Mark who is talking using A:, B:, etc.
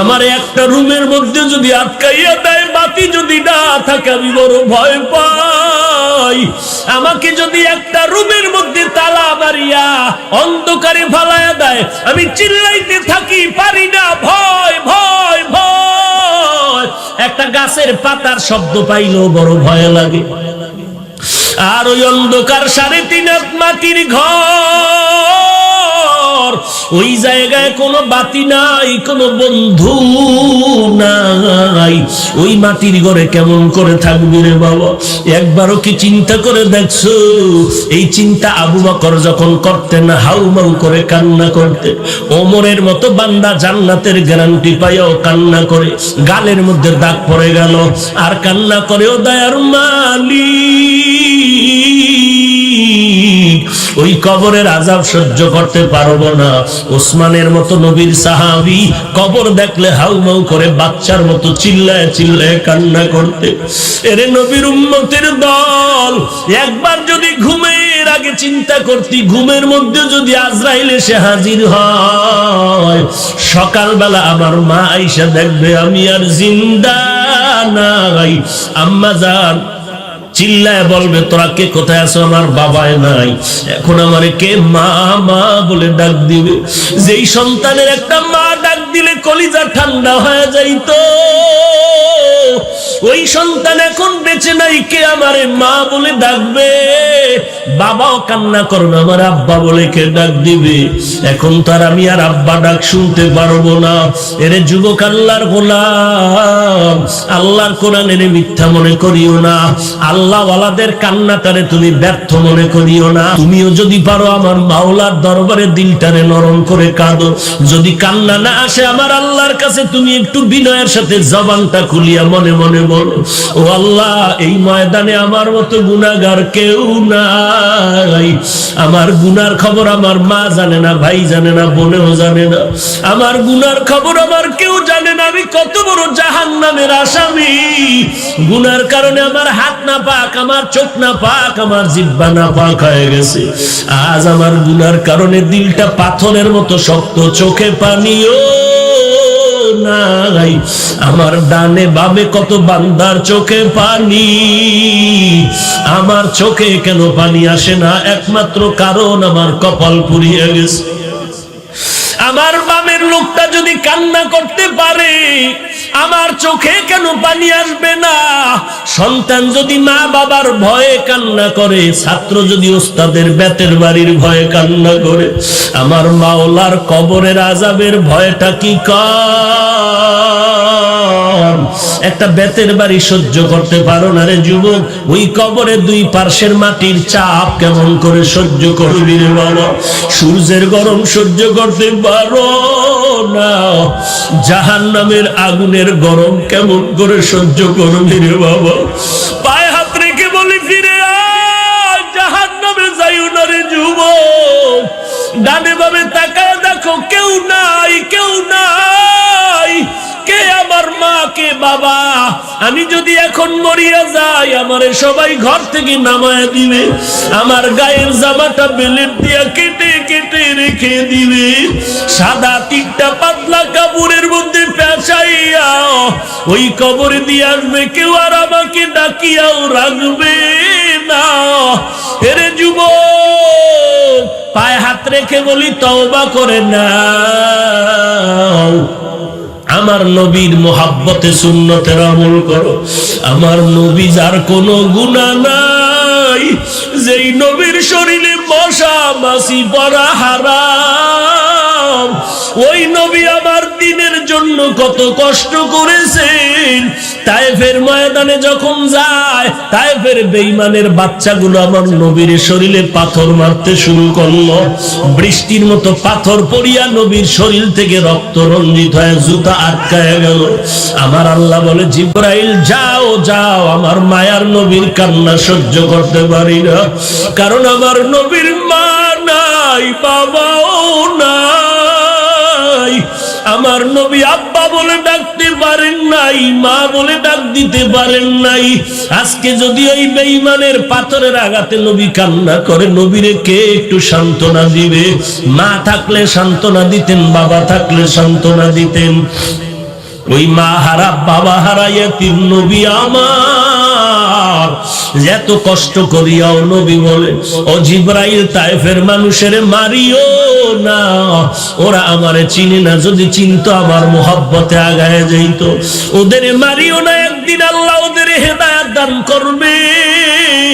A: আমার একটা রুমের মধ্যে যদি আটকাইয়া দেয়, বাতি যদি না থাকে, আমি বড় ভয় পাই। আমাকে যদি একটা রুমের মধ্যে তালা মারিয়া অন্ধকারে ফালায়া দেয়, আমি চিল্লাইতে থাকি, পারি না, ভয় ভয় ভয়। একটা গাছের পাতার শব্দ পাইলেও বড় ভয় লাগে। আর ওই অন্ধকার সাড়ে তিন মাটির ঘর। ওই জায়গায় কোনো বাতি নাই, কোনো বন্ধু নাই। ওই মাটির ঘরে কেমন করে থাকবি রে বাবা? একবারও কি চিন্তা করে দেখছ? এই চিন্তা আবু বকর যখন করতেন হাউ মাউ করে কান্না করতে ওমরের মতো বান্দা জান্নাতের গ্যারান্টি পাইয়াও কান্না করে, গালের মধ্যে দাগ পড়ে গেল। আর কান্না করেও দয়ার মালিক ওই কবরের আজাব সহ্য করতে পারব না। ওসমানের মতো নবীর সাহাবি কবর দেখলে হাউমাউ করে বাচ্চার মতো চিল্লায় চিল্লায় কান্না করতে। এরে নবীর উম্মতের দল, একবার যদি ঘুমের আগে চিন্তা করতি, ঘুমের মধ্যে যদি আজরাইল এসে হাজির হয়, সকালবেলা আমার মা আইসা দেখবে আমি আর জিন্দা নাই। আম্মা যান চিল্লায় বলবে, তোরা কে কোথায় আছো? আমার বাবায় নাই। এখন আমারে কে মা মা বলে ডাক দিবে? যেই সন্তানের একটা মা ডাক দিলে কলিজা ঠান্ডা হয়ে যাইত। ওই সন্তান এখন বেঁচে নাই, কে আমারে মা বলে ডাকবে? বাবাও কান্না করবে, আমার আব্বা বলে কে ডাক দিবে? এখন তার আমি আর আব্বা ডাক শুনতে পারব না। এরে যুবক আল্লাহর গোলাম, আল্লাহর কোরআনের মিথ্যা মনে করিও না। আল্লাহ ওয়ালাদের কান্নাটারে তুমি ব্যর্থ মনে করিও না। তুমিও যদি পারো আমার মাওলার দরবারে দিলটারে নরম করে কাঁদো। যদি কান্না না আসে আমার আল্লাহর কাছে, তুমি একটু বিনয়ের সাথে জবানটা খুলিয়া মনে মনে বলো, ও আল্লাহ, এই ময়দানে আমার মতো গুনাহগার কেউ নাই আমার গুনার খবর আমার মা জানে না, ভাই জানে না, বোনেও জানে না। আমার গুনার খবর আমার কেউ জানে না, আমি কত বড় জাহান নামের আসামি। গুনার কারণে আমার হাত না পাক, আমার চোখ না পাক, আমার জিব্বা না পাক হয়ে গেছে। আজ আমার গুনার কারণে দিলটা পাথরের মতো শক্ত, চোখে পানিও নাই। আমার ডানে বামে কত বান্দার চোখে পানি। আমার চোখে কেন পানি আসে না? একমাত্র কারণ আমার কপাল পুড়িয়ে গেছে। আমার বামের লোকটা যদি কান্না করতে পারে আমার চোখে কেন পানি আসবে না? সন্তান যদি মা বাবার ভয়ে কান্না করে, ছাত্র যদি ওস্তাদের বেতের বাড়ির ভয়ে কান্না করে, আমার মাওলার কবরের আজাবের ভয়টা কি কম একটা বেতের বাড়ি সহ্য করতে পারো না রে যুবক। ওই কবরে দুই পার্শ্বের মাটির চাপ কেমন করে সহ্য করবি রে বাবা? সূর্যের গরম সহ্য করতে পারো না। জাহান নামের আগুনের গরম কেমন করে সহ্য করবি রে বাবা? পায়ে হাত রেখে বলি, ফিরে জাহান নামে যাইও না রে যুবক। ডানে বামে তাকায় দেখো কেউ নাই কেউ নাই। কে আমার মা, কে বাবা? আমি যদি এখন মরিয়া যাই, আমারে সবাই ঘর থেকে নামায় দিবে। আমার গায়ের জামাটা বেলেট দিয়া কেটে কেটে রেখে দিবে। সাদা তিনটা পাতলা কাপড়ের মধ্যে পেঁচাইয়া ওই কবর দিয়ে আসবে, কেউ আর আমাকে ডাকিয়াও রাখবে না। এরে যুবক, পায়ে হাত রেখে বলি, তওবা করে নাও। আমার নবীর মোহাব্বতে সুন্নতের আমল করো। আমার নবী যার কোনো গুণা নাই, যেই নবীর শরীরে মশা মাসি পড়া হারাম, ওই নবী আমার জন্য কত কষ্ট করেছেন। তাইফের ময়দানে যখন যায়, তাইফের বেইমানের বাচ্চাগুলো আমার নবীর শরীরে পাথর মারতে শুরু করল। বৃষ্টির মতো পাথর পড়িয়া নবীর শরীর থেকে রক্ত রঞ্জিত হয়ে জুতা আটকায় গেল। আমার আল্লাহ বলে, জিব্রাইল, যাও যাও, আমার মায়ার নবীর কান্না সহ্য করতে পারি না। কারণ আমার নবীর মা নাই, বাবাও নাই আমার নবী আব্বা বলে ডাকতে পারেন নাই, মা বলে ডাক দিতে পারেন নাই। আজকে যদি ওই বেঈমানের পাথরের আঘাতে নবী কান্না করে, নবীরে কে একটু সান্ত্বনা দিবে? মা থাকলে সান্ত্বনা দিতেন, বাবা থাকলে সান্ত্বনা দিতেন। ওই মা হারা বাবা হারা এতিম নবী আমার। এত কষ্ট করিয়াও নবী বলে, ও জিব্রাইল তাইফের মানুষের মারিও না। ওরা আমারে চিনে না, যদি চিনতো আমার মোহাব্বতে আগায় যাইত। ওদের মারিও না, একদিন আল্লাহ ওদের হেদায়াত দান করবে।